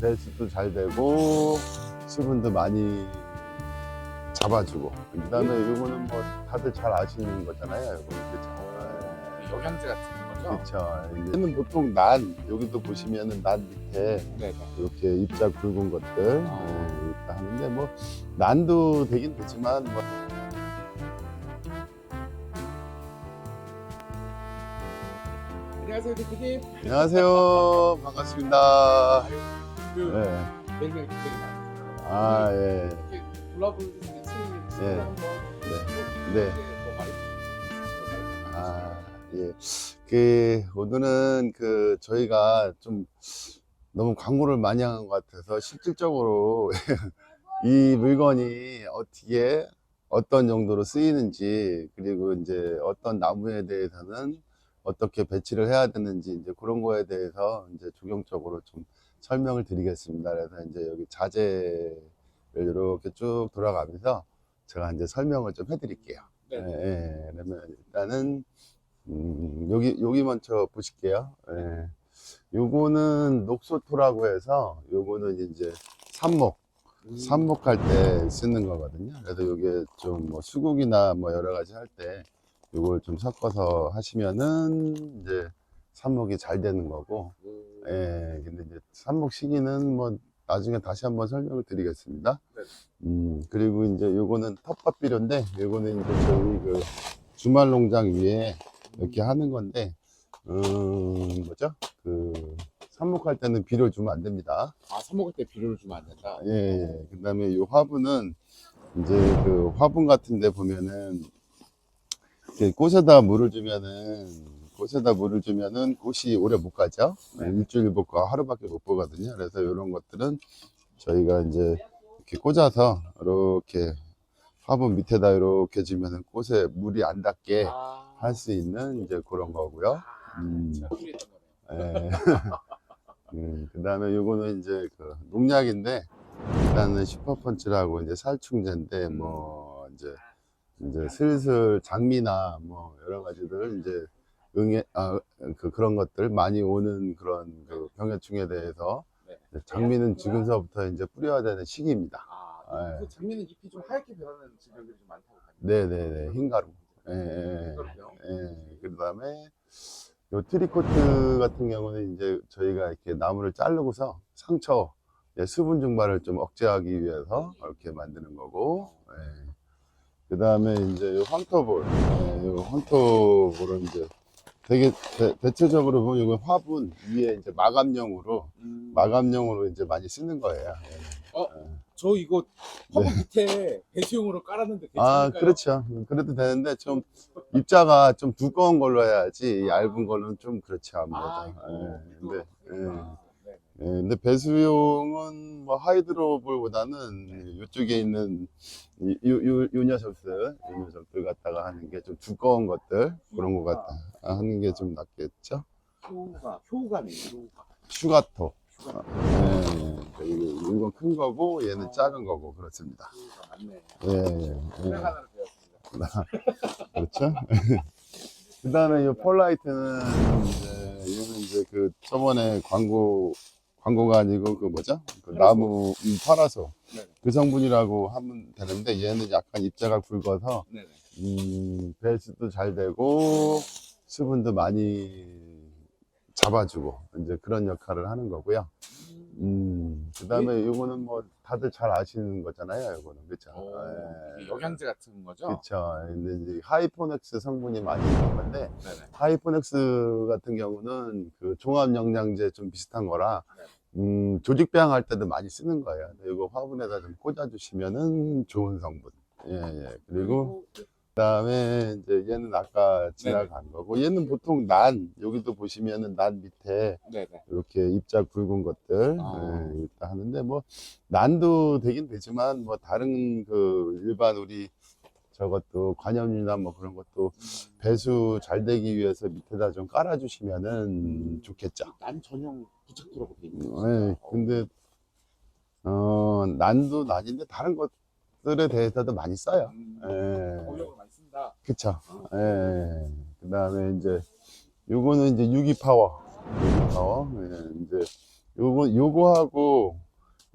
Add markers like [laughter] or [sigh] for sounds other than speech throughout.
배수도 잘 되고 수분도 많이 잡아주고 그다음에 이거는 뭐 다들 잘 아시는 거잖아요. 이거 그렇죠. 영양제 같은 거죠? 그렇죠. 얘는 보통 난 여기도 보시면은 난 밑에 네네. 이렇게 입자 굵은 것들 아. 예, 있다 하는데 뭐 난도 되긴 되지만 뭐 안녕하세요, 대표님. 안녕하세요 반갑습니다. 그 네. 매일매일 굉장히 많으세요. 아 예. 이렇게 골라보는 중에 칠 예. 한번 네. 네. 아, 예. 그, 오늘은 그, 저희가 좀 너무 광고를 많이 한 것 같아서 실질적으로 [laughs] 이 물건이 어떻게, 어떤 정도로 쓰이는지, 그리고 이제 어떤 나무에 대해서는 어떻게 배치를 해야 되는지, 이제 그런 거에 대해서 이제 조경적으로 좀 설명을 드리겠습니다. 그래서 이제 여기 자재를 이렇게 쭉 돌아가면서 제가 이제 설명을 좀 해드릴게요. 네. 예, 예. 그러면 일단은 음, 여기 여기 먼저 보실게요. 예. 요거는 녹소토라고 해서 요거는 이제 삽목 음. 삽목 할 때 쓰는 거거든요. 그래서 요게 좀 뭐 수국이나 뭐 여러 가지 할 때 요걸 좀 섞어서 하시면은 이제 삽목이 잘 되는 거고 음, 예, 근데 이제 삽목 시기는 뭐 나중에 다시 한번 설명을 드리겠습니다. 네. 음, 그리고 이제 요거는 텃밭 비료인데 요거는 이제 저희 그 주말 농장 위에 이렇게 하는 건데 음, 뭐죠? 그 삽목할 때는 비료 주면 안 됩니다. 아, 사 먹을 때 비료를 주면 안 된다. 예, 예. 그다음에 요 화분은 이제 그 화분 같은 데 보면은 이렇게 꽃에다 물을 주면은 꽃에다 물을 주면은 꽃이 오래 못 가죠. 네. 일주일 못 가, 하루밖에 못 보거든요. 그래서 이런 것들은 저희가 이제 이렇게 꽂아서 이렇게 화분 밑에다 이렇게 주면은 꽃에 물이 안 닿게 아, 할수 있는 이제 그런 거고요. 아, 음. 예. 음, 그 다음에 요거는 이제 그 농약인데, 일단은 슈퍼펀치라고 이제 살충제인데, 뭐, 이제, 이제 슬슬 장미나 뭐, 여러 가지들 이제 응애, 아, 그, 그런 것들 많이 오는 그런 그 병해충에 대해서 네. 장미는 지금서부터 이제 뿌려야 되는 시기입니다. 아, 예. 그 장미는 잎이 좀 하얗게 변하는 질병들이 좀 많다고 합니다. 네네네, 흰가루. 예, 예. 예, 그 다음에 요 트리코트 같은 경우는 이제 저희가 이렇게 나무를 자르고서 상처, 예, 수분 증발을 좀 억제하기 위해서 이렇게 만드는 거고, 예. 그 다음에 이제 요 황토볼, 예, 요 황토볼은 이제 되게 대, 체적으로 보면 이거 화분 위에 이제 마감용으로, 음, 마감용으로 이제 많이 쓰는 거예요. 예. 저 이거 화분 밑에 배수용으로 깔았는데 네. 아, 괜찮을까요? 그렇죠. 그래도 되는데 좀 입자가 좀 두꺼운 걸로 해야지 얇은 걸로는 좀 그렇지 아무래도. 아, 예, 근데, 예. 아, 네. 예, 근데 배수용은 뭐 하이드로볼보다는 이쪽에 있는 이, 요 녀석들, 요 녀석들 갖다가 하는 게 좀 두꺼운 것들 그런 거 갖다 하는 게 좀 낫겠죠. 효가, 효가네, 효가. 슈가토. 효가, 예, 예. 이거- 이건 큰 거고 얘는 작은 거고 그렇습니다. 맞네. 예, 예, 예. 하나를 배웠습니다. 그렇죠? 그 다음에 이 폴라이트는 이제, 얘는 이제 그 저번에 광고, 광고가 아니고 그 뭐죠? 그 나무, 음, 파라소. 네네. 그 성분이라고 하면 되는데 얘는 약간 입자가 굵어서, 네네. 음, 배수도 잘 되고, 수분도 많이 잡아주고, 이제 그런 역할을 하는 거고요. 음, 그 다음에 이거는 뭐 다들 잘 아시는 거잖아요, 이거는. 그쵸? 오, 예. 이게 영양제 같은 거죠? 그쵸. 근데 이제 하이포넥스 성분이 많이 있는 건데, 네네. 하이포넥스 같은 경우는 그 종합 영양제 좀 비슷한 거라, 네. 음, 조직배양 할 때도 많이 쓰는 거예요. 이거 화분에다 좀 꽂아주시면은 좋은 성분. 예, 예. 그리고, 그 다음에 이제 얘는 아까 지나간 거고, 얘는 보통 난, 여기도 보시면은 난 밑에 네네. 이렇게 입자 굵은 것들 아. 예, 있다 하는데 뭐 난도 되긴 되지만 뭐 다른 그 일반 우리 저것도 관염이나 뭐 그런 것도 배수 잘 되기 위해서 밑에다 좀 깔아주시면은 좋겠죠. 난 전용 부착도라고 돼 있는 예, 근데 어 난도 난인데 다른 것들에 대해서도 많이 써요. 음, 예. 많이 쓴다. 그쵸. 예. 그 다음에 이제, 요거는 이제 유기 파워. 유기 파워. 예, 이제, 요거 요거하고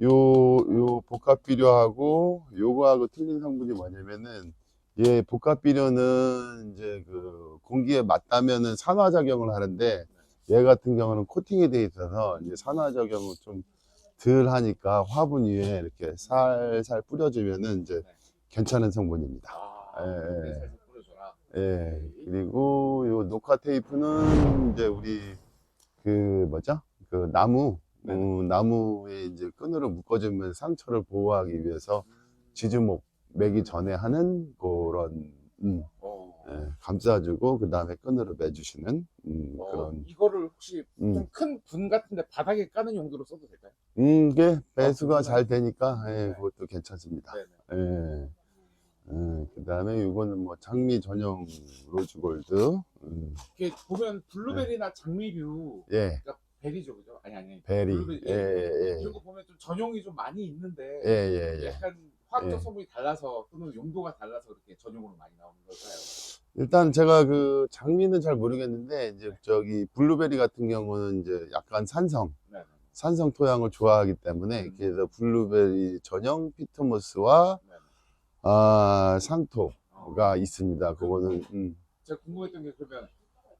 요 요 복합 비료하고 요거하고 틀린 성분이 뭐냐면은 얘 복합 비료는 이제 그 공기에 맞다면은 산화 작용을 하는데 얘 같은 경우는 코팅이 돼 있어서 이제 산화 작용을 좀 덜 하니까 화분 위에 이렇게 살살 뿌려주면은 이제 괜찮은 성분입니다. 아, 예, 예. 뿌려줘라. 예. 그리고 요 녹화 테이프는 이제 우리 그 뭐죠? 그 나무 네. 어, 나무에 이제 끈으로 묶어주면 상처를 보호하기 위해서 지주목 매기 전에 하는 그런 음, 어, 예, 감싸주고 그 다음에 끈으로 매주시는 음, 어, 그런 이거를 혹시 음. 좀 큰 분 같은데 바닥에 까는 용도로 써도 될까요? 음, 이게 배수가 어, 잘 되니까 예, 네. 그것도 괜찮습니다. 네네. 예. 예, 그 다음에 이거는 뭐 장미 전용 로즈골드 음, 이렇게 보면 블루베리나 장미류 예 그러니까 베리죠, 그죠? 아니 아니. 베리 블루베리, 예, 예, 이런 거 보면 좀 전용이 좀 많이 있는데 예, 예, 예. 약간 화학적 예. 성분이 달라서 또는 용도가 달라서 이렇게 전용으로 많이 나오는 걸까요? 일단 제가 그 장미는 잘 모르겠는데 이제 저기 블루베리 같은 경우는 이제 약간 산성 네. 산성 토양을 좋아하기 때문에 음. 그래서 블루베리 전용 피트모스와 네. 아, 상토가 어, 있습니다. 그거는 음, 제가 궁금했던 게 그러면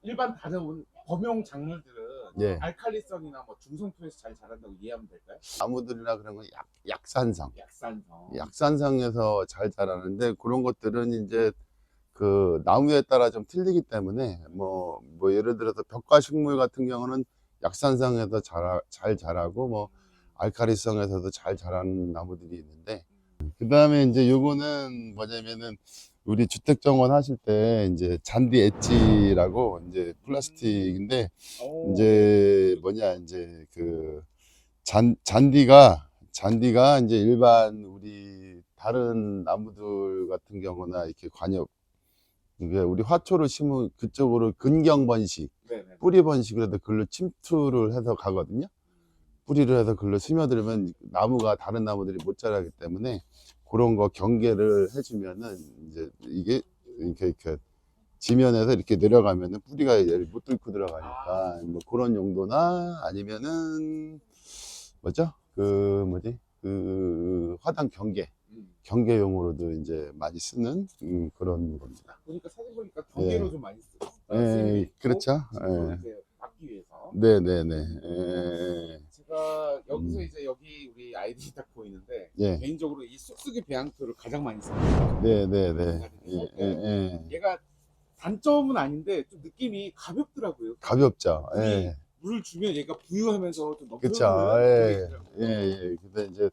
일반 다른 범용 작물들은 예. 알칼리성이나 뭐 중성토에서 잘 자란다고 이해하면 될까요? 나무들이나 그런 건 약, 약산성 약산성. 약산성에서 잘 자라는데 그런 것들은 이제 그 나무에 따라 좀 틀리기 때문에 뭐, 뭐 예를 들어서 벽과 식물 같은 경우는 약산성에서 잘, 잘 자라고 뭐 알카리성에서도 잘 자라는 나무들이 있는데 그 다음에 이제 요거는 뭐냐면은 우리 주택 정원 하실 때 이제 잔디 엣지라고 이제 플라스틱인데 오. 이제 뭐냐 이제 그 잔, 잔디가 잔디가 이제 일반 우리 다른 나무들 같은 경우나 이렇게 관엽 우리 화초를 심은 그쪽으로 근경 번식. 뿌리 번식을 해서 글로 침투를 해서 가거든요 뿌리를 해서 글로 스며들면 나무가 다른 나무들이 못 자라기 때문에 그런 거 경계를 해주면은 이제 이게 이렇게 이렇게 지면에서 이렇게 내려가면은 뿌리가 얘를 못 뚫고 들어가니까 뭐 그런 용도나 아니면은 뭐죠? 그 뭐지? 그 화단 경계 음. 경계용으로도 이제 많이 쓰는 음, 그런 겁니다. 보니까 사진 보니까 경계로 예. 좀 많이 쓰. 예, 그렇죠. 예. 막기 위해서. 네 네 네. 예, 제가 여기서 음. 이제 여기 우리 아이디 딱 보이는데 예. 개인적으로 이 쑥쑥이 배양토를 가장 많이 써요. 네네 네. 예, 예, 예. 얘가 단점은 아닌데 좀 느낌이 가볍더라고요. 가볍죠. 예. 물을 주면 얘가 부유하면서 좀 그쵸. 예. 예, 예. 근데 이제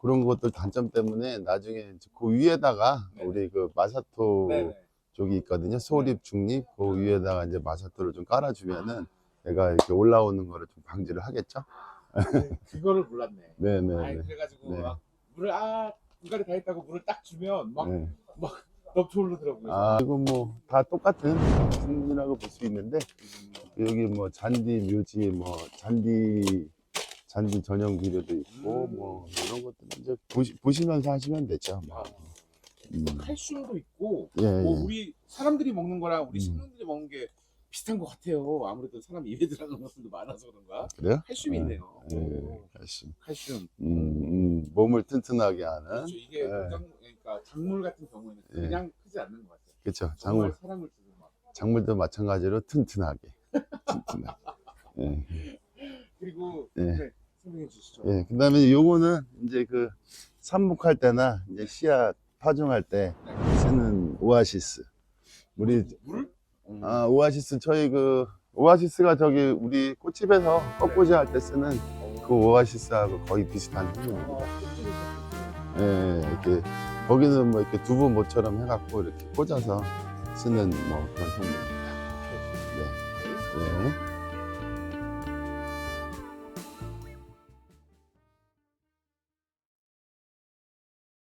그런 것들 단점 때문에 나중에 이제 그 위에다가 네. 우리 그 마사토 네네. 쪽이 있거든요. 소립, 중립. 그 위에다가 이제 마사토를 좀 깔아주면은 얘가 이렇게 올라오는 거를 좀 방지를 하겠죠. 네, [laughs] 그거를 몰랐네. 아이, 네네네. 그래가지고 네. 막 물을 아 중간에 다 했다고 물을 딱 주면 막 네. 넘쳐 오르더라고요. 아, 이거 뭐 다 똑같은 성분이라고 볼 수 있는데 음, 여기 뭐 잔디, 묘지, 뭐 잔디, 잔디 전용 비료도 있고 음. 뭐 이런 것들 이제 보시, 보시면서 하시면 되죠. 뭐. 아, 음. 칼슘도 있고 예, 뭐 예. 우리 사람들이 먹는 거랑 우리 음. 식물들이 먹는 게 비슷한 것 같아요. 아무래도 사람 입에 들어가는 것들도 많아서 그런가. 그래요? 칼슘이 예, 있네요. 예, 오, 칼슘. 칼슘. 음, 음, 몸을 튼튼하게 하는. 그렇죠. 이게 예. 농작, 그러니까 작물 같은 경우에는 예. 그냥 크지 않는 것 같아요. 그렇죠. 작물, 사랑을 주는 맛. 작물도 마찬가지로 튼튼하게. 튼튼하게. 예, 그리고 예. 네, 설명해 주시죠. 예. 그 다음에 요거는 이제 그 삽목할 때나 이제 씨앗 파종할 때 쓰는 오아시스. 우리, 물? 음. 아, 오아시스, 저희 그, 오아시스가 저기 우리 꽃집에서 꽃꽂이 할 때 쓰는 그 오아시스하고 거의 비슷한 성능입니다. 어, 예, 이렇게 거기는 뭐 이렇게 두부 모처럼 해갖고 이렇게 꽂아서 쓰는 뭐 그런 성분입니다. 네. 네.